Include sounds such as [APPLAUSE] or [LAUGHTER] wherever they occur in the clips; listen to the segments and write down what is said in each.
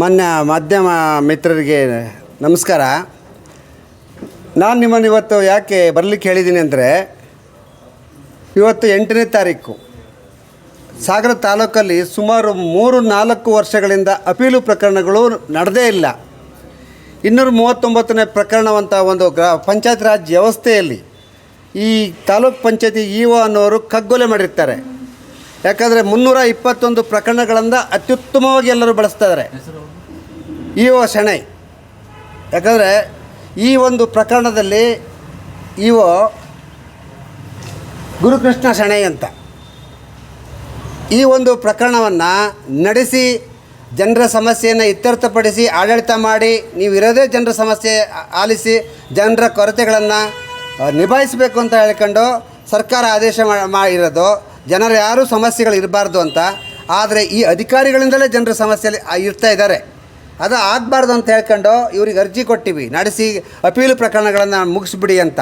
ಮಾನ್ಯ ಮಾಧ್ಯಮ ಮಿತ್ರರಿಗೆ ನಮಸ್ಕಾರ. ನಾನು ನಿಮ್ಮನ್ನು ಇವತ್ತು ಯಾಕೆ ಬರಲಿಕ್ಕೆ ಹೇಳಿದ್ದೀನಿ ಅಂದರೆ, ಇವತ್ತು ಎಂಟನೇ ತಾರೀಕು. ಸಾಗರ ತಾಲೂಕಲ್ಲಿ ಸುಮಾರು ಮೂರು ನಾಲ್ಕು ವರ್ಷಗಳಿಂದ ಅಪೀಲು ಪ್ರಕರಣಗಳು ನಡೆದೇ ಇಲ್ಲ. ಇನ್ನೂರ ಮೂವತ್ತೊಂಬತ್ತನೇ ಪ್ರಕರಣವಂಥ ಒಂದು ಗ್ರಾ, ಪಂಚಾಯತ್ ರಾಜ್ ವ್ಯವಸ್ಥೆಯಲ್ಲಿ ಈ ತಾಲೂಕ್ ಪಂಚಾಯತಿ ಇ ಒ ಅನ್ನೋರು ಕಗ್ಗೊಲೆ ಮಾಡಿರ್ತಾರೆ. ಯಾಕಂದರೆ ಮುನ್ನೂರ ಇಪ್ಪತ್ತೊಂದು ಪ್ರಕರಣಗಳನ್ನು ಅತ್ಯುತ್ತಮವಾಗಿ ಎಲ್ಲರೂ ಬಳಸ್ತಾ ಇ ಒ ಶೆಣೈ. ಯಾಕಂದರೆ ಈ ಒಂದು ಪ್ರಕರಣದಲ್ಲಿ ಇ ಒ ಗುರುಕೃಷ್ಣ ಶೆಣೈ ಅಂತ. ಈ ಒಂದು ಪ್ರಕರಣವನ್ನು ನಡೆಸಿ ಜನರ ಸಮಸ್ಯೆಯನ್ನು ಇತ್ಯರ್ಥಪಡಿಸಿ ಆಡಳಿತ ಮಾಡಿ ನೀವು ಇರೋದೇ ಜನರ ಸಮಸ್ಯೆ ಆಲಿಸಿ ಜನರ ಕೊರತೆಗಳನ್ನು ನಿಭಾಯಿಸಬೇಕು ಅಂತ ಹೇಳ್ಕೊಂಡು ಸರ್ಕಾರ ಆದೇಶ ಮಾಡಿರೋದು. ಜನರು ಯಾರೂ ಸಮಸ್ಯೆಗಳು ಇರಬಾರ್ದು ಅಂತ. ಆದರೆ ಈ ಅಧಿಕಾರಿಗಳಿಂದಲೇ ಜನರ ಸಮಸ್ಯೆಯಲ್ಲಿ ಇರ್ತಾ ಇದ್ದಾರೆ. ಅದು ಆಗಬಾರ್ದು ಅಂತ ಹೇಳ್ಕೊಂಡು ಇವ್ರಿಗೆ ಅರ್ಜಿ ಕೊಟ್ಟಿವಿ. ನಡೆಸಿ ಅಪೀಲು ಪ್ರಕರಣಗಳನ್ನು ಮುಗಿಸ್ಬಿಡಿ ಅಂತ.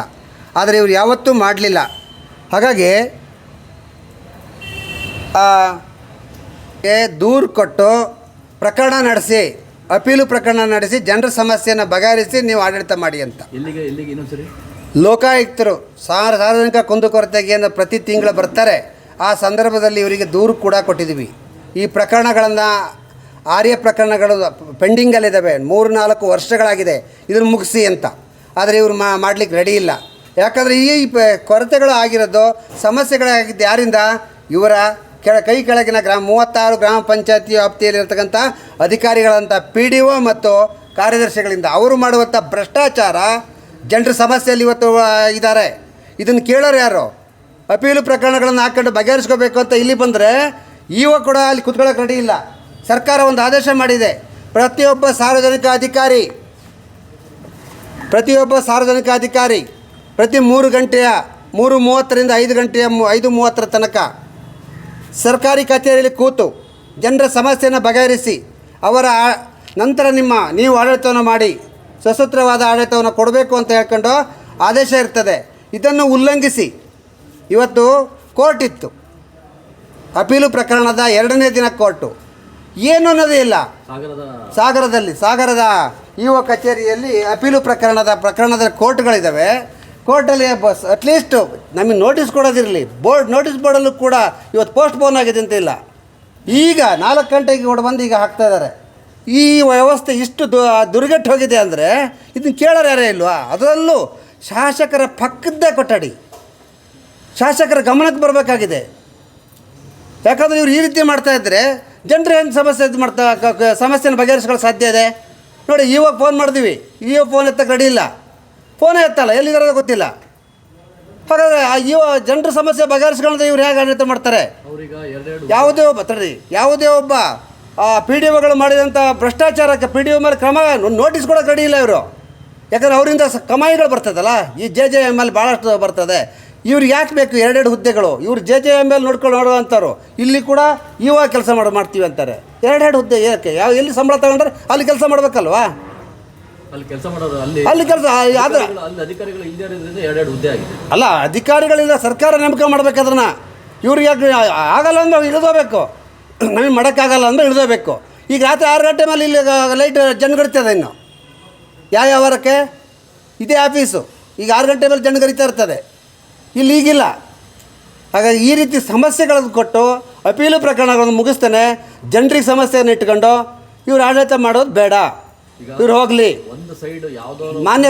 ಆದರೆ ಇವ್ರು ಯಾವತ್ತೂ ಮಾಡಲಿಲ್ಲ. ಹಾಗಾಗಿ ದೂರು ಕೊಟ್ಟು ಪ್ರಕರಣ ನಡೆಸಿ ಅಪೀಲು ಪ್ರಕರಣ ನಡೆಸಿ ಜನರ ಸಮಸ್ಯೆಯನ್ನು ಬಗೆಹರಿಸಿ ನೀವು ಆಡಳಿತ ಮಾಡಿ ಅಂತ. ಲೋಕಾಯುಕ್ತರು ಸಾರ್ ಸಾರ್ವಜನಿಕ ಕುಂದುಕೊರತೆಗೆ ಏನು ಪ್ರತಿ ತಿಂಗಳು ಬರ್ತಾರೆ. ಆ ಸಂದರ್ಭದಲ್ಲಿ ಇವರಿಗೆ ದೂರು ಕೂಡ ಕೊಟ್ಟಿದ್ದೀವಿ ಈ ಪ್ರಕರಣಗಳನ್ನು ಆರ್ಯ ಪ್ರಕರಣಗಳು ಪೆಂಡಿಂಗಲ್ಲಿದ್ದಾವೆ. ಮೂರು ನಾಲ್ಕು ವರ್ಷಗಳಾಗಿದೆ. ಇದನ್ನು ಮುಗಿಸಿ ಅಂತ. ಆದರೆ ಇವರು ಮಾಡಲಿಕ್ಕೆ ರೆಡಿ ಇಲ್ಲ. ಯಾಕಂದರೆ ಈ ಕೊರತೆಗಳು ಆಗಿರೋದು ಸಮಸ್ಯೆಗಳಾಗಿದ್ದು ಯಾರಿಂದ? ಇವರ ಕೆಳ ಕೈ ಕೆಳಗಿನ ಗ್ರಾಮ ಮೂವತ್ತಾರು ಗ್ರಾಮ ಪಂಚಾಯತಿ ವ್ಯಾಪ್ತಿಯಲ್ಲಿರ್ತಕ್ಕಂಥ ಅಧಿಕಾರಿಗಳಂಥ ಪಿ ಡಿ ಒ ಮತ್ತು ಕಾರ್ಯದರ್ಶಿಗಳಿಂದ ಅವರು ಮಾಡುವಂಥ ಭ್ರಷ್ಟಾಚಾರ ಜನರ ಸಮಸ್ಯೆಯಲ್ಲಿ ಇವತ್ತು ಇದ್ದಾರೆ. ಇದನ್ನು ಕೇಳೋರು ಯಾರು? ಅಪೀಲು ಪ್ರಕರಣಗಳನ್ನು ಹಾಕ್ಕೊಂಡು ಬಗೆಹರಿಸ್ಕೋಬೇಕು ಅಂತ ಇಲ್ಲಿ ಬಂದರೆ ಇವ ಕೂಡ ಅಲ್ಲಿ ಕುತ್ಕೊಳ್ಳೋಕೆ ರೆಡಿ ಇಲ್ಲ. ಸರ್ಕಾರ ಒಂದು ಆದೇಶ ಮಾಡಿದೆ. ಪ್ರತಿಯೊಬ್ಬ ಸಾರ್ವಜನಿಕ ಅಧಿಕಾರಿ, ಪ್ರತಿಯೊಬ್ಬ ಸಾರ್ವಜನಿಕ ಅಧಿಕಾರಿ ಪ್ರತಿ ಮೂರು ಗಂಟೆಯ, ಮೂರು ಮೂವತ್ತರಿಂದ ಐದು ಗಂಟೆಯ, ಐದು ಮೂವತ್ತರ ತನಕ ಸರ್ಕಾರಿ ಕಚೇರಿಯಲ್ಲಿ ಕೂತು ಜನರ ಸಮಸ್ಯೆಯನ್ನು ಬಗೆಹರಿಸಿ ಅವರ ನಂತರ ನಿಮ್ಮ, ನೀವು ಆಡಳಿತವನ್ನು ಮಾಡಿ, ಸಶಸ್ತ್ರವಾದ ಆಡಳಿತವನ್ನು ಕೊಡಬೇಕು ಅಂತ ಹೇಳ್ಕೊಂಡು ಆದೇಶ ಇರ್ತದೆ. ಇದನ್ನು ಉಲ್ಲಂಘಿಸಿ ಇವತ್ತು ಕೋರ್ಟ್ ಇತ್ತು. ಅಪೀಲು ಪ್ರಕರಣದ ಎರಡನೇ ದಿನ ಕೋರ್ಟು. ಏನು ಅನ್ನೋದೇ ಇಲ್ಲ. ಸಾಗರದ ಸಾಗರದಲ್ಲಿ ಸಾಗರದ ಇ ಒ ಕಚೇರಿಯಲ್ಲಿ ಅಪೀಲು ಪ್ರಕರಣದ ಪ್ರಕರಣದ ಕೋರ್ಟ್ಗಳಿದ್ದಾವೆ ಕೋರ್ಟಲ್ಲಿ ಬಸ್ ಅಟ್ಲೀಸ್ಟ್ ನಮಗೆ ನೋಟಿಸ್ ಕೊಡೋದಿರಲಿ. ಬೋರ್ಡ್ ನೋಟಿಸ್ ಬೋರ್ಡಲ್ಲೂ ಕೂಡ ಇವತ್ತು ಪೋಸ್ಟ್ ಪೋನ್ ಆಗಿದೆ ಅಂತ ಇಲ್ಲ. ಈಗ ನಾಲ್ಕು ಗಂಟೆಗೆ ಹೊಡೆ ಬಂದು ಈಗ ಹಾಕ್ತಾ ಇದ್ದಾರೆ ಈ ವ್ಯವಸ್ಥೆ ಇಷ್ಟು ದು ದುರ್ಗೆಟ್ಟು ಹೋಗಿದೆ ಅಂದರೆ ಇದನ್ನು ಕೇಳೋರು ಯಾರೇ ಇಲ್ವಾ? ಅದರಲ್ಲೂ ಶಾಸಕರ ಪಕ್ಕದ್ದೇ ಕೊಠಡಿ. ಶಾಸಕರ ಗಮನಕ್ಕೆ ಬರಬೇಕಾಗಿದೆ. ಯಾಕಂದರೆ ಇವರು ಈ ರೀತಿ ಮಾಡ್ತಾಯಿದ್ರೆ ಇದ್ದರೆ ಜನರು ಏನು ಸಮಸ್ಯೆ ಇದು ಮಾಡ್ತಾ ಸಮಸ್ಯೆನ ಬಗೆಹರಿಸ್ಕೊಳ್ಳೋ ಸಾಧ್ಯ ಇದೆ? ನೋಡಿ ಇವಾಗ ಫೋನ್ ಮಾಡಿದ್ವಿ. ಇವಾಗ ಫೋನ್ ಎತ್ತಕ್ಕೆ ರೆಡಿ ಇಲ್ಲ. ಫೋನೇ ಎತ್ತಲ್ಲ ಎಲ್ಲಿದ್ದಾರೋ ಗೊತ್ತಿಲ್ಲ. ಹಾಗಾದರೆ ಇವ ಜನರ ಸಮಸ್ಯೆ ಬಗೆಹರಿಸ್ಕೊಳ್ಳೋದು ಇವ್ರು ಹೇಗೆ ಆಡಳಿತ ಮಾಡ್ತಾರೆ? ಯಾವುದೇ ಒಬ್ಬ ತಡ್ರಿ ಯಾವುದೇ ಒಬ್ಬ ಪಿ ಡಿ ಒಗಳು ಮಾಡಿದಂಥ ಭ್ರಷ್ಟಾಚಾರಕ್ಕೆ ಪಿ ಡಿ ಒ ಮೇಲೆ ಕ್ರಮ ನೋಟಿಸ್ ಕೊಡೋಕೆ ರೆಡಿ ಇಲ್ಲ ಇವರು. ಯಾಕಂದ್ರೆ ಅವರಿಂದ ಕಮಾಯಿಗಳು ಬರ್ತದಲ್ಲ? ಈ ಜೆ ಜೆ ಎಂ ಎಲ್ ಭಾಳಷ್ಟು ಬರ್ತದೆ. ಇವ್ರಿಗೆ ಯಾಕೆ ಬೇಕು ಎರಡೆರಡು ಹುದ್ದೆಗಳು? ಇವ್ರು ಜೆ ಜೆ ಎಂ ಎಲ್ ನೋಡ್ಕೊಂಡು ಅಂತಾರೋ ಇಲ್ಲಿ ಕೂಡ ಇವಾಗ ಕೆಲಸ ಮಾಡಿ ಮಾಡ್ತೀವಿ ಅಂತಾರೆ. ಎರಡೆರಡು ಹುದ್ದೆ ಏಕೆ ಯಾವ ಎಲ್ಲಿ ಸಂಬಳ ತಗೊಂಡ್ರೆ ಅಲ್ಲಿ ಕೆಲಸ ಮಾಡಬೇಕಲ್ವಾ? ಅಲ್ಲಿ ಕೆಲಸ ಮಾಡೋದು ಅಲ್ಲಿ ಅಲ್ಲಿ ಕೆಲಸ ಆದ್ರೆ ಅಧಿಕಾರಿಗಳು- ಅಲ್ಲಿ ಅಧಿಕಾರಿಗಳು ಇಲ್ಲದೆ ಎರಡೆರಡು ಹುದ್ದೆ ಆಗಿದೆ. ಅಲ್ಲ ಅಧಿಕಾರಿಗಳಿಂದ ಸರ್ಕಾರ ನೇಮಕ ಮಾಡ್ಬೇಕು ಅದನ್ನ ಇವ್ರಿಗೆ ಯಾಕೆ ಆಗಲ್ಲ ಅಂದ್ರೆ ಇಳಿದೋಬೇಕು ನಮಗೆ ಮಾಡೋಕ್ಕಾಗಲ್ಲ ಅಂದ್ರೆ ಇಳಿದೋಬೇಕು ಈಗ ರಾತ್ರಿ ಆರು ಗಂಟೆ ಮೇಲೆ ಇಲ್ಲಿ ಲೈಟ್ ಜನಗಡ್ತದೆ ಇನ್ನು. ಯಾವ ಯಾವ ವಾರಕ್ಕೆ? ಇದೇ ಆಫೀಸು ಈಗ ಆರು ಗಂಟೆ ಮೇಲೆ ಜನಗರಿತಾ ಇರ್ತದೆ. ಇಲ್ಲಿ ಈಗಿಲ್ಲ. ಹಾಗಾಗಿ ಈ ರೀತಿ ಸಮಸ್ಯೆಗಳನ್ನು ಕೊಟ್ಟು ಅಪೀಲು ಪ್ರಕರಣಗಳನ್ನು ಮುಗಿಸ್ತಾನೆ. ಜನರಿಗೆ ಸಮಸ್ಯೆಯನ್ನು ಇಟ್ಕೊಂಡು ಇವ್ರು ಆಡಳಿತ ಮಾಡೋದು ಬೇಡ. ಇವ್ರು ಹೋಗಲಿ. ಒಂದು ಸೈಡ್ ಯಾವುದೋ ಮಾನ್ಯ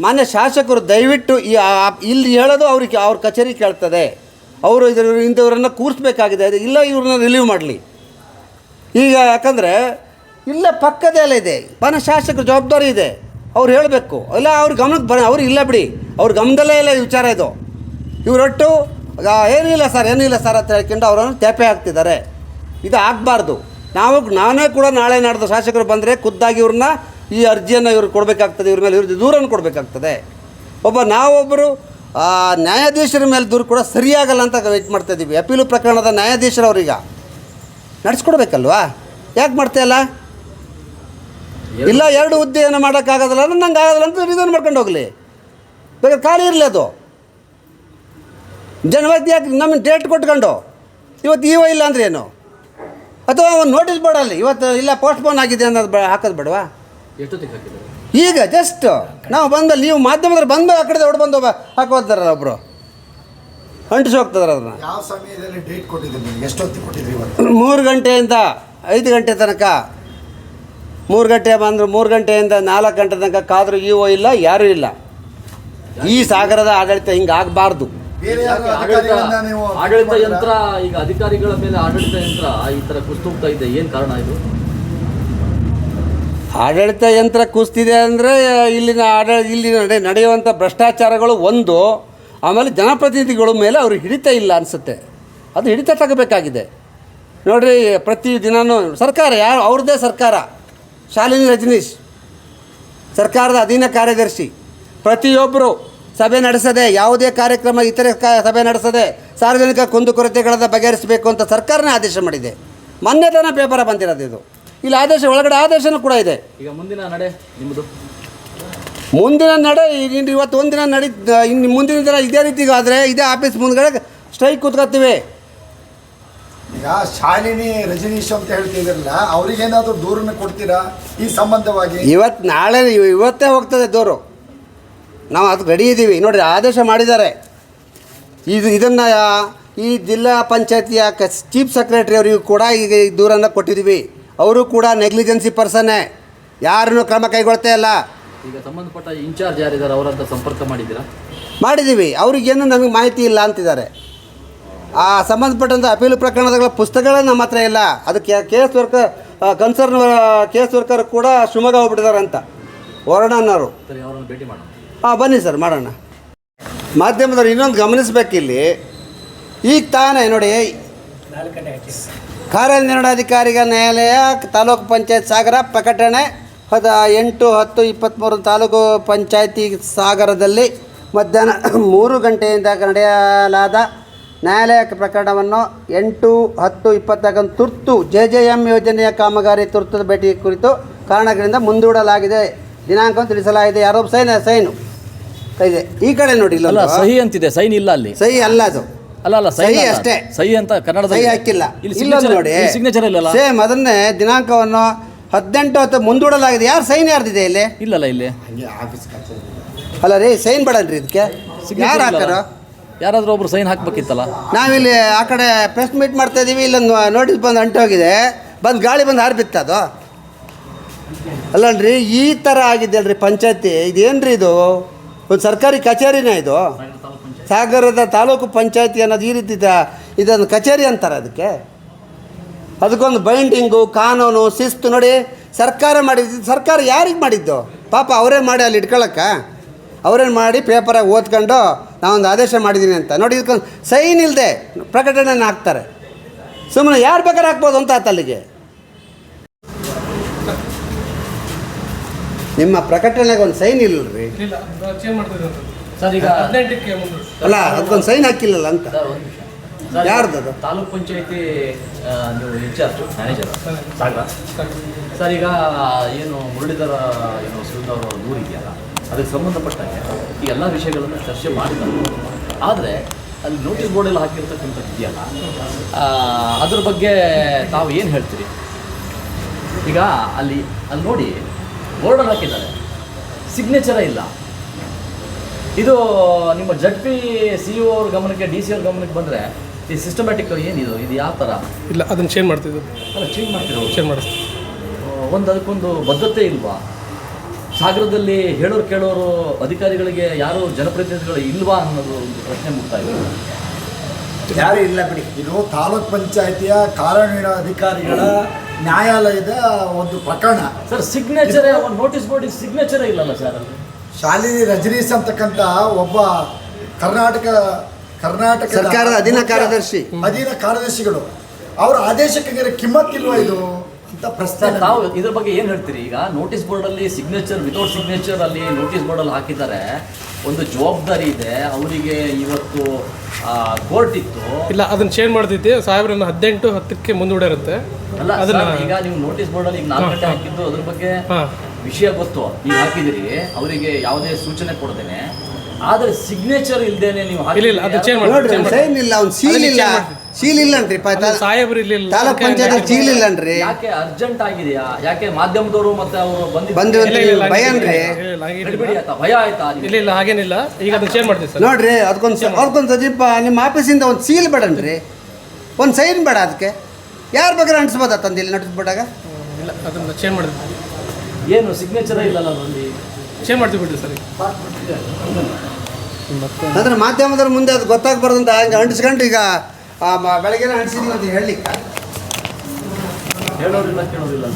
ಮಾನ್ಯ ಶಾಸಕರು ದಯವಿಟ್ಟು ಈ ಇಲ್ಲಿ ಹೇಳೋದು ಅವ್ರಿಗೆ ಅವ್ರ ಕಚೇರಿ ಕೇಳ್ತದೆ. ಅವರು ಇದ್ರ ಇಂಥವ್ರನ್ನ ಕೂರಿಸ್ಬೇಕಾಗಿದೆ. ಇಲ್ಲ ಇವ್ರನ್ನ ರಿಲೀವ್ ಮಾಡಲಿ. ಈಗ ಯಾಕಂದರೆ ಇಲ್ಲ ಪಕ್ಕದೇ ಎಲ್ಲ ಇದೆ. ಮಾನ್ಯ ಶಾಸಕರ ಜವಾಬ್ದಾರಿ ಇದೆ. ಅವ್ರು ಹೇಳಬೇಕು. ಇಲ್ಲ ಅವ್ರ ಗಮನಕ್ಕೆ ಬರ ಅವ್ರು ಇಲ್ಲ ಬಿಡಿ. ಅವ್ರ ಗಮನದಲ್ಲೇ ಇಲ್ಲ ವಿಚಾರ ಇದು. ಇವರೊಟ್ಟು ಏನಿಲ್ಲ ಸರ್ ಏನಿಲ್ಲ ಸರ್ ಅಂತ ಹೇಳ್ಕೊಂಡು ಅವರನ್ನು ತೇಪೆ ಹಾಕ್ತಿದ್ದಾರೆ. ಇದು ಆಗಬಾರ್ದು. ನಾವು, ನಾನೇ ಕೂಡ ನಾಳೆ ನಾಡ್ದು ಶಾಸಕರು ಬಂದರೆ ಖುದ್ದಾಗಿ ಇವ್ರನ್ನ ಈ ಅರ್ಜಿಯನ್ನು ಇವ್ರು ಕೊಡಬೇಕಾಗ್ತದೆ, ಇವ್ರ ಮೇಲೆ ಇವ್ರದ್ದು ದೂರನ್ನು ಕೊಡಬೇಕಾಗ್ತದೆ. ಒಬ್ಬ ನಾವೊಬ್ಬರು ನ್ಯಾಯಾಧೀಶರ ಮೇಲೆ ದೂರು ಕೂಡ ಸರಿಯಾಗಲ್ಲ ಅಂತ ವೆಯ್ಟ್ ಮಾಡ್ತಾ ಇದ್ದೀವಿ ಅಪೀಲು ಪ್ರಕರಣದ ನ್ಯಾಯಾಧೀಶರವ್ರೀಗ. ನಡೆಸ್ಕೊಡ್ಬೇಕಲ್ವಾ? ಯಾಕೆ ಮಾಡ್ತಾಯಿಲ್ಲ ಇಲ್ಲ? ಎರಡು ಹುದ್ದೆಯನ್ನು ಮಾಡೋಕ್ಕಾಗೋದಿಲ್ಲ ನಂಗೆ ಆಗೋದಿಲ್ಲ ಅಂತ ರೀಸನ್ ಮಾಡ್ಕೊಂಡು ಹೋಗಲಿ. ಬೇಕಾದ್ರೆ ಖಾಲಿ ಇರಲಿ ಅದು. ಜನವತ್ತು ಯಾಕೆ ನಮಗೆ ಡೇಟ್ ಕೊಟ್ಕೊಂಡು ಇವತ್ತು ಇವ ಇಲ್ಲ ಅಂದ್ರೆ ಏನು? ಅಥವಾ ಒಂದು ನೋಟಿಸ್ ಬೋರ್ಡಲ್ಲಿ ಇವತ್ತು ಇಲ್ಲ ಪೋಸ್ಟ್ಪೋನ್ ಆಗಿದೆ ಅನ್ನೋದು ಬ ಹಾಕೋದು ಬೇಡವಾ? ಈಗ ಜಸ್ಟ್ ನಾವು ಬಂದ ನೀವು ಮಾಧ್ಯಮದಲ್ಲಿ ಬಂದ ಆ ಕಡೆ ಹೊಡ್ ಬಂದು ಹಾಕೋತಾರ ಒಬ್ಬರು ಅಂಟಿಸಿ ಹೋಗ್ತದಾರ ಅದನ್ನ ಯಾವ ಸಮಯದಲ್ಲಿ ಡೇಟ್ ಕೊಟ್ಟಿದ್ರಿ ಮೂರು ಗಂಟೆಯಿಂದ ಐದು ಗಂಟೆ ತನಕ. ಮೂರು ಗಂಟೆ ಬಂದರು ಮೂರು ಗಂಟೆಯಿಂದ ನಾಲ್ಕು ಗಂಟೆ ತನಕ ಕಾದರೂ ಇಒ ಇಲ್ಲ ಯಾರೂ ಇಲ್ಲ. ಈ ಸಾಗರದ ಆಡಳಿತ ಹಿಂಗೆ ಆಗಬಾರ್ದು. ಬೇರೆ ಆಡಳಿತ ನೀವು ಆಡಳಿತ ಯಂತ್ರ ಈಗ ಅಧಿಕಾರಿಗಳ ಮೇಲೆ ಆಡಳಿತ ಯಂತ್ರ ಈ ತರ ಕುಸ್ತುಗ್ತಾ ಇದೆ. ಏನ್ ಕಾರಣ ಇದು? ಆಡಳಿತ ಯಂತ್ರ ಕುಸ್ತಿದೆ ಅಂದರೆ ಇಲ್ಲಿನ ಆಡಳಿತ ಇಲ್ಲಿ ನಡೆ ನಡೆಯುವಂಥ ಭ್ರಷ್ಟಾಚಾರಗಳು ಒಂದು. ಆಮೇಲೆ ಜನಪ್ರತಿನಿಧಿಗಳ ಮೇಲೆ ಅವರು ಹಿಡಿತ ಇಲ್ಲ ಅನಿಸುತ್ತೆ. ಅದು ಹಿಡಿತ ತಗೋಬೇಕಾಗಿದೆ. ನೋಡ್ರಿ ಪ್ರತಿ ದಿನವೂ ಸರ್ಕಾರ ಯಾರು ಅವ್ರದ್ದೇ ಸರ್ಕಾರ. ಶಾಲಿನಿ ರಜನೀಶ್ ಸರ್ಕಾರದ ಅಧೀನ ಕಾರ್ಯದರ್ಶಿ. ಪ್ರತಿಯೊಬ್ಬರು ಸಭೆ ನಡೆಸದೆ ಯಾವುದೇ ಕಾರ್ಯಕ್ರಮ ಇತರೆ ಕ ಸಭೆ ನಡೆಸದೆ ಸಾರ್ವಜನಿಕ ಕುಂದುಕೊರತೆಗಳನ್ನು ಬಗೆಹರಿಸಬೇಕು ಅಂತ ಸರ್ಕಾರನೇ ಆದೇಶ ಮಾಡಿದೆ. ಮೊನ್ನೆ ತಾನೇ ಪೇಪರ ಬಂದಿರೋದು ಇದು. ಇಲ್ಲಿ ಆದೇಶ ಒಳಗಡೆ ಆದೇಶನೂ ಕೂಡ ಇದೆ. ಈಗ ಮುಂದಿನ ನಡೆ ನಿಮ್ಮದು. ಮುಂದಿನ ನಡೆ ಇನ್ನು ಇವತ್ತು ಒಂದಿನ ನಡಿ ಇನ್ನು ಮುಂದಿನ ದಿನ ಇದೇ ರೀತಿಗೆ ಆದರೆ ಇದೇ ಆಫೀಸ್ ಮುಂದ್ಗಡೆ ಸ್ಟ್ರೈಕ್ ಕೂತ್ಕೊತೀವಿ ಈಗ ಶಾಲಿನಿ ರಜನೀಶ್ ಅಂತ ಹೇಳ್ತಿದ್ರಲ್ಲ ಅವ್ರಿಗೇನಾದರೂ ದೂರನ್ನು ಕೊಡ್ತೀರಾ ಈ ಸಂಬಂಧವಾಗಿ? ಇವತ್ತು ನಾಳೆ ಇವತ್ತೇ ಹೋಗ್ತದೆ ದೂರು. ನಾವು ಅದಕ್ಕೆ ರೆಡಿ ಇದ್ದೀವಿ. ನೋಡಿರಿ ಆದೇಶ ಮಾಡಿದ್ದಾರೆ. ಇದು ಇದನ್ನು ಈ ಜಿಲ್ಲಾ ಪಂಚಾಯತಿಯ ಕ ಚೀಫ್ ಸೆಕ್ರೆಟರಿ ಅವರಿಗೂ ಕೂಡ ಈಗ ದೂರನ್ನು ಕೊಟ್ಟಿದ್ದೀವಿ. ಅವರು ಕೂಡ ನೆಗ್ಲಿಜೆನ್ಸಿ ಪರ್ಸನ್ನೇ ಯಾರನ್ನೂ ಕ್ರಮ ಕೈಗೊಳ್ತಾ ಇಲ್ಲ. ಈಗ ಸಂಬಂಧಪಟ್ಟ ಇನ್ಚಾರ್ಜ್ ಯಾರಿದ್ದಾರೆ ಅವರಂತ ಸಂಪರ್ಕ ಮಾಡಿದ್ದೀರಾ? ಮಾಡಿದ್ದೀವಿ. ಅವ್ರಿಗೇನು ನಮಗೆ ಮಾಹಿತಿ ಇಲ್ಲ ಅಂತಿದ್ದಾರೆ. ಆ ಸಂಬಂಧಪಟ್ಟಂಥ ಅಪೀಲು ಪ್ರಕರಣಗಳ ಪುಸ್ತಕಗಳೇ ನಮ್ಮ ಹತ್ರ ಇಲ್ಲ ಅದಕ್ಕೆ case worker concern case worker ಕೂಡ ಶಿವಮೊಗ್ಗ ಹೋಗ್ಬಿಟ್ಟಿದ್ದಾರೆ ಅಂತ. ವರ್ಣನವರು ಸರಿ ಅವರನ್ನು ಭೇಟಿ ಮಾಡೋಣ. ಹಾಂ ಬನ್ನಿ ಸರ್, ಮಾಡೋಣ. ಮಾಧ್ಯಮದವ್ರು ಇನ್ನೊಂದು ಗಮನಿಸಬೇಕಿಲ್ಲಿ. ಈಗ ತಾನೇ ನೋಡಿ ಕಾರ್ಯನಿರ್ವಹಣಾಧಿಕಾರಿಗಳ ನ್ಯಾಯಾಲಯ, ತಾಲೂಕು ಪಂಚಾಯತ್ ಸಾಗರ ಪ್ರಕಟಣೆ, ಹದ ಎಂಟು, ಹತ್ತು ಇಪ್ಪತ್ತ್ಮೂರು ತಾಲೂಕು ಪಂಚಾಯತಿ ಸಾಗರದಲ್ಲಿ ಮಧ್ಯಾಹ್ನ [COUGHS] ಮೂರು ಗಂಟೆಯಿಂದ ನಡೆಯಲಾದ ನ್ಯಾಯಾಲಯ ಪ್ರಕರಣವನ್ನು ಎಂಟು, ಹತ್ತು ಇಪ್ಪತ್ತಕ್ಕಂದು ತುರ್ತು ಜೆ ಜೆ ಎಂ ಯೋಜನೆಯ ಕಾಮಗಾರಿ ತುರ್ತು ಭೇಟಿ ಕುರಿತು ಕಾರಣಗಳಿಂದ ಮುಂದೂಡಲಾಗಿದೆ. ದಿನಾಂಕವನ್ನು ತಿಳಿಸಲಾಗಿದೆ. ಯಾರೋ ಸೈನ್ ಸೈನು. ಇದೆ. ಈ ಕಡೆ ನೋಡಿ ಅಲ್ಲ ಸಹಿ ಅಂತಿದೆ. ಸೈನ್ ಇಲ್ಲ ಅಲ್ಲಿ. ಸಹಿ ಅಲ್ಲ ಅದು. ಅಲ್ಲ ಅಲ್ಲ ಸಹಿ ಅಷ್ಟೇ. ಸಹಿ ಅಂತ ಕನ್ನಡದಲ್ಲಿ ಸಹಿ ಹಾಕಿಲ್ಲ. ಇಲ್ಲಿ ಇಲ್ಲೊಂದು ನೋಡಿ. ಸಿಗ್ನೇಚರ್ ಇಲ್ಲ ಸೇಮ್ ಅದನ್ನೇ ದಿನಾಂಕವನ್ನು ಹದಿನೆಂಟು ಹತ್ತು ಮುಂದೂಡಲಾಗಿದೆ. ಯಾರು ಸೈನ್ ಯಾರ್ದಿದೆ ಇಲ್ಲಿ? ಇಲ್ಲಲ್ಲ ಇಲ್ಲಿ. ಅಲ್ಲ ರೀ ಸೈನ್ ಬೇಡನ್ರಿ ಇದಕ್ಕೆ. ಯಾರು ಹಾಕಾರ? ಯಾರಾದರೂ ಒಬ್ರು ಸೈನ್ ಹಾಕ್ಬೇಕಿತ್ತಲ್ಲ? ನಾವಿಲ್ಲಿ ಆ ಕಡೆ ಪ್ರೆಸ್ ಮೀಟ್ ಮಾಡ್ತಾ ಇದೀವಿ. ಇಲ್ಲೊಂದು ನೋಟಿಸ್ ಬಂದು ಅಂಟೋಗಿದೆ. ಬಂದು ಗಾಳಿ ಬಂದು ಹಾರ್ಬಿತ್ತ ಅದು. ಅಲ್ಲಲ್ರಿ ಈ ಥರ ಆಗಿದೆ ಅಲ್ರಿ ಪಂಚಾಯತಿ. ರೀ ಇದು? ಒಂದು ಸರ್ಕಾರಿ ಕಚೇರಿನೇ ಇದು. ಸಾಗರದ ತಾಲೂಕು ಪಂಚಾಯತಿ ಅನ್ನೋದು ಈ ರೀತಿ ಇದನ್ನು ಕಚೇರಿ ಅಂತಾರೆ ಅದಕ್ಕೆ. ಅದಕ್ಕೊಂದು ಬೈಂಡಿಂಗು ಕಾನೂನು, ಶಿಸ್ತು ನೋಡಿ ಸರ್ಕಾರ ಮಾಡಿದ್ದು, ಸರ್ಕಾರ ಯಾರಿಗೆ ಮಾಡಿದ್ದು? ಪಾಪ ಅವರೇ ಮಾಡಿ ಅಲ್ಲಿ ಇಟ್ಕೊಳಕ್ಕ. ಅವರೇನು ಮಾಡಿ ಪೇಪರಾಗಿ ಓದ್ಕೊಂಡು ನಾವೊಂದು ಆದೇಶ ಮಾಡಿದ್ದೀನಿ ಅಂತ. ನೋಡಿ ಇದಕ್ಕೊಂದು ಸೈನ್ ಇಲ್ಲದೆ ಪ್ರಕಟಣೆ ಹಾಕ್ತಾರೆ. ಸುಮ್ಮನೆ ಯಾರು ಬೇಕಾದ್ರೆ ಹಾಕ್ಬೋದು ಅಂತ ಅಲ್ಲಿಗೆ ನಿಮ್ಮ ಪ್ರಕಟಣೆಗೆ ಒಂದು ಸೈನ್ ಇಲ್ಲರಿ ಇಲ್ಲ ಚೇಂಜ್ ಮಾಡ್ತಿದ್ರು ಸರ್ ಈಗ ಹದಿನೆಂಟಕ್ಕೆ ಅಲ್ಲ ಅದಕ್ಕೊಂದು ಸೈನ್ ಹಾಕಿಲ್ಲಲ್ಲ ಅಂತ? ಯಾರ್ದು ಅದು? ತಾಲೂಕ್ ಪಂಚಾಯತಿ ನೀವು ಇನ್ಚಾರ್ಜ್ ಮ್ಯಾನೇಜರ್ ಸಾಗರ ಸರ್ ಈಗ ಏನು ಮುರಳೀಧರ ಏನು ಶಿವದವರ ದೂರ ಇದೆಯಲ್ಲ ಅದಕ್ಕೆ ಸಂಬಂಧಪಟ್ಟಂಗೆ ಈ ಎಲ್ಲ ವಿಷಯಗಳನ್ನು ಚರ್ಚೆ ಮಾಡಿದ್ದಾರೆ. ಆದರೆ ಅಲ್ಲಿ ನೋಟಿಸ್ ಬೋರ್ಡೆಲ್ಲ ಹಾಕಿರ್ತಕ್ಕಂಥದ್ದು ಇದೆಯಲ್ಲ ಆ, ಅದ್ರ ಬಗ್ಗೆ ತಾವು ಏನು ಹೇಳ್ತೀರಿ? ಈಗ ಅಲ್ಲಿ ಅಲ್ಲಿ ನೋಡಿ ಬೋರ್ಡಲ್ಲಿ ಹಾಕಿದ್ದಾರೆ. ಸಿಗ್ನೇಚರೇ ಇಲ್ಲ. ಇದು ನಿಮ್ಮ ಜಡ್ ಪಿ ಸಿ ಅವ್ರ ಗಮನಕ್ಕೆ ಡಿ ಸಿ ಅವ್ರ ಗಮನಕ್ಕೆ ಬಂದರೆ ಈ ಸಿಸ್ಟಮ್ಯಾಟಿಕ್ ಏನಿದು? ಇದು ಯಾವ ಥರ ಇಲ್ಲ ಅದನ್ನು ಚೇಂಜ್ ಮಾಡ್ತಿದ್ದು. ಅಲ್ಲ ಚೇಂಜ್ ಮಾಡ್ತಿರೋ ಚೇಂಜ್ ಮಾಡಿಸ್ತೀವಿ. ಒಂದು ಅದಕ್ಕೊಂದು ಬದ್ಧತೆ ಇಲ್ವಾ? ಸಾಗರದಲ್ಲಿ ಹೇಳೋರು ಕೇಳೋರು ಅಧಿಕಾರಿಗಳಿಗೆ ಯಾರು ಜನಪ್ರತಿನಿಧಿಗಳು ಇಲ್ವಾ ಅನ್ನೋದು ಒಂದು ಪ್ರಶ್ನೆ ಮುಗ್ತಾ ಇದೆ. ಯಾರು ಇಲ್ಲ ಬಿಡಿ. ಇದು ತಾಲೂಕ್ ಪಂಚಾಯತಿಯ ಕಾರ್ಯನಿರ್ವಹಣಾ ಅಧಿಕಾರಿಗಳ ನ್ಯಾಯಾಲಯದ ಒಂದು ಪ್ರಕರಣ. ಸರ್ ಸಿಗ್ನೇಚರ್ ನೋಟಿಸ್ ಬೋರ್ಡ್ ಸಿಗ್ನೇಚರೇ ಇಲ್ಲಲ್ಲ ಸರ್ ಅಲ್ಲಿ? ಶಾಲಿನಿ ರಜನೀಶ್ ಅಂತಕ್ಕಂಥ ಒಬ್ಬ ಕರ್ನಾಟಕ ಕರ್ನಾಟಕ ಸರ್ಕಾರದ ಅಧೀನ ಕಾರ್ಯದರ್ಶಿ. ಅಧೀನ ಕಾರ್ಯದರ್ಶಿಗಳು. ಅವರ ಆದೇಶಕ್ಕೆ ಕಿಮ್ಮತ್ತಿಲ್ವಾ ಇದು? ಸರ್ ತಾವು ಇದ್ರ ಬಗ್ಗೆ ಏನು ಹೇಳ್ತೀರಿ? ಈಗ ನೋಟಿಸ್ ಬೋರ್ಡಲ್ಲಿ ಸಿಗ್ನೇಚರ್ ವಿತೌಟ್ ಸಿಗ್ನೇಚರ್ ಅಲ್ಲಿ ನೋಟಿಸ್ ಬೋರ್ಡಲ್ಲಿ ಹಾಕಿದ್ದಾರೆ. ಒಂದು ಜವಾಬ್ದಾರಿ ಇದೆ. ಅವರಿಗೆ ಇವತ್ತು ಕೋರ್ಟ್ ಇತ್ತು. ಇಲ್ಲ ಅದನ್ನ ಚೇಂಜ್ ಮಾಡ್ತಿದ್ದೆ. ಸಾಹೇಬ್ರನ್ನ ಹದಿನೆಂಟು ಹತ್ತಕ್ಕೆ ಮುಂದೂಡಿರುತ್ತೆ. ಅಲ್ಲ ಅದನ್ನ ಈಗ ನೀವು ನೋಟಿಸ್ ಬೋರ್ಡಲ್ಲಿ ಈಗ ನಾಲ್ಕು ಗಂಟೆ. ಹಾಕಿದ್ದು ಅದ್ರ ಬಗ್ಗೆ ವಿಷಯ ಗೊತ್ತು. ಈಗ ಹಾಕಿದಿರಿ ಅವರಿಗೆ ಯಾವುದೇ ಸೂಚನೆ ಕೊಡ್ತೇನೆ ಆದರೆ ಸಿಗ್ನೇಚರ್ ಇಲ್ದೇನೆ ನೀವು ಇಲ್ಲ, ಇಲ್ಲ, ಅದು ಚೇಂಜ್ ಮಾಡಿ- ಇಲ್ಲ ಅವ್ನು ಸೀಲ್ ಇಲ್ಲ. ಸೀಲ್ ಇಲ್ಲನ್ರಿ ಸಾಹೇಬ್ರು ಇರ್ಲಿಲ್ಲ. ತಾಲೂಕ್ ಪಂಚಾಯತ್ ಸೀಲ್ ಇಲ್ಲನ್ರಿ ಯಾಕೆ ಅರ್ಜೆಂಟ್ ಆಗಿದೆಯಾ? ಯಾಕೆ ಮಾಧ್ಯಮದವರು ಮತ್ತೆ ಅವರು ಬಂದು ಭಯ ಅನ್ರಿ ಭಯ ಆಯ್ತಾ ಇಲ್ಲ ಇಲ್ಲ ಹಾಗೇನಿಲ್ಲ. ಈಗ ಅದನ್ನ ಚೇಂಜ್ ಮಾಡ್ತೀವಿ ಸರ್. ನೋಡ್ರಿ ಅದಕ್ಕೊಂದು ಅದಕ್ಕೊಂದು ಸಜಿಪ್ಪ ನಿಮ್ಮ ಆಫೀಸಿಂದ ಒಂದು ಸೀಲ್ ಬೇಡನ್ರಿ. ಒಂದು ಸೈನ್ ಬೇಡ ಅದಕ್ಕೆ. ಯಾರು ಬೇಕಾದ್ರೆ ಅಂಟಿಸ್ಬೋದ ತಂದು ಇಲ್ಲಿ ನಟಿಸ್ಬಿಟ್ಟಾಗ? ಇಲ್ಲ ಅದನ್ನ ಚೇಂಜ್ ಮಾಡಿದ್ವಿ ಏನು ಸಿಗ್ನೇಚರ್ ಇಲ್ಲಲ್ಲ ಅದರಲ್ಲಿ ಚೇಂಜ್ ಮಾಡ್ತೀವಿ ಬಿಡ್ರಿ ಸರ್. ಅಂದ್ರೆ ಮಾಧ್ಯಮದವ್ರ ಮುಂದೆ ಅದು ಗೊತ್ತಾಗ್ಬಾರ್ದು ಅಂತ ಅಂಟಿಸ್ಕೊಂಡು ಈಗ ಬೆಳಗ್ಗೆನೇ ಅಂಟಿಸಿದ್ವಿ ಅಂತ ಹೇಳಲಿಕ್ಕೆ? ಹೇಳೋರಿಲ್ಲ ಕೇಳೋದಿಲ್ಲ